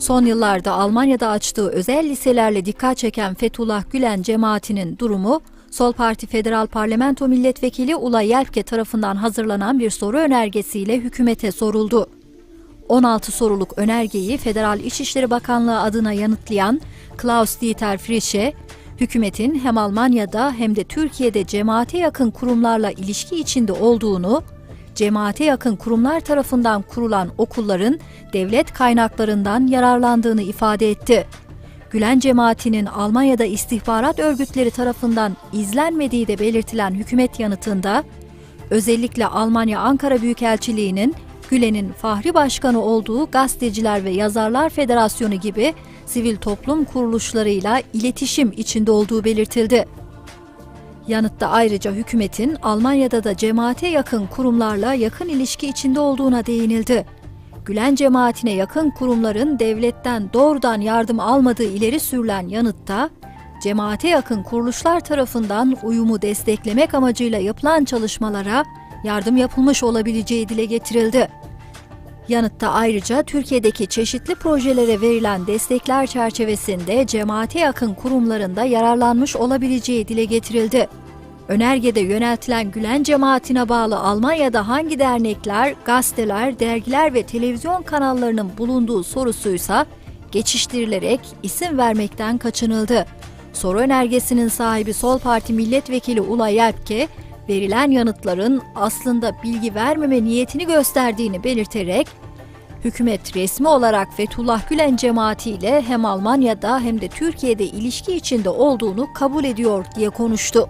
Son yıllarda Almanya'da açtığı özel liselerle dikkat çeken Fethullah Gülen cemaatinin durumu, Sol Parti Federal Parlamento Milletvekili Ula Yelpke tarafından hazırlanan bir soru önergesiyle hükümete soruldu. 16 soruluk önergeyi Federal İçişleri Bakanlığı adına yanıtlayan Klaus Dieter Frisch'e, hükümetin hem Almanya'da hem de Türkiye'de cemaate yakın kurumlarla ilişki içinde olduğunu, cemaate yakın kurumlar tarafından kurulan okulların devlet kaynaklarından yararlandığını ifade etti. Gülen cemaatinin Almanya'da istihbarat örgütleri tarafından izlenmediği de belirtilen hükümet yanıtında, özellikle Almanya Ankara Büyükelçiliği'nin Gülen'in Fahri Başkanı olduğu Gazeteciler ve Yazarlar Federasyonu gibi sivil toplum kuruluşlarıyla iletişim içinde olduğu belirtildi. Yanıtta ayrıca hükümetin Almanya'da da cemaate yakın kurumlarla yakın ilişki içinde olduğuna değinildi. Gülen cemaatine yakın kurumların devletten doğrudan yardım almadığı ileri sürülen yanıtta, cemaate yakın kuruluşlar tarafından uyumu desteklemek amacıyla yapılan çalışmalara yardım yapılmış olabileceği dile getirildi. Yanıtta ayrıca Türkiye'deki çeşitli projelere verilen destekler çerçevesinde cemaate yakın kurumlarında yararlanmış olabileceği dile getirildi. Önergede yöneltilen Gülen cemaatine bağlı Almanya'da hangi dernekler, gazeteler, dergiler ve televizyon kanallarının bulunduğu sorusuysa geçiştirilerek isim vermekten kaçınıldı. Soru önergesinin sahibi Sol Parti Milletvekili Ula Yelpke, verilen yanıtların aslında bilgi vermeme niyetini gösterdiğini belirterek, hükümet resmi olarak Fethullah Gülen cemaatiyle hem Almanya'da hem de Türkiye'de ilişki içinde olduğunu kabul ediyor diye konuştu.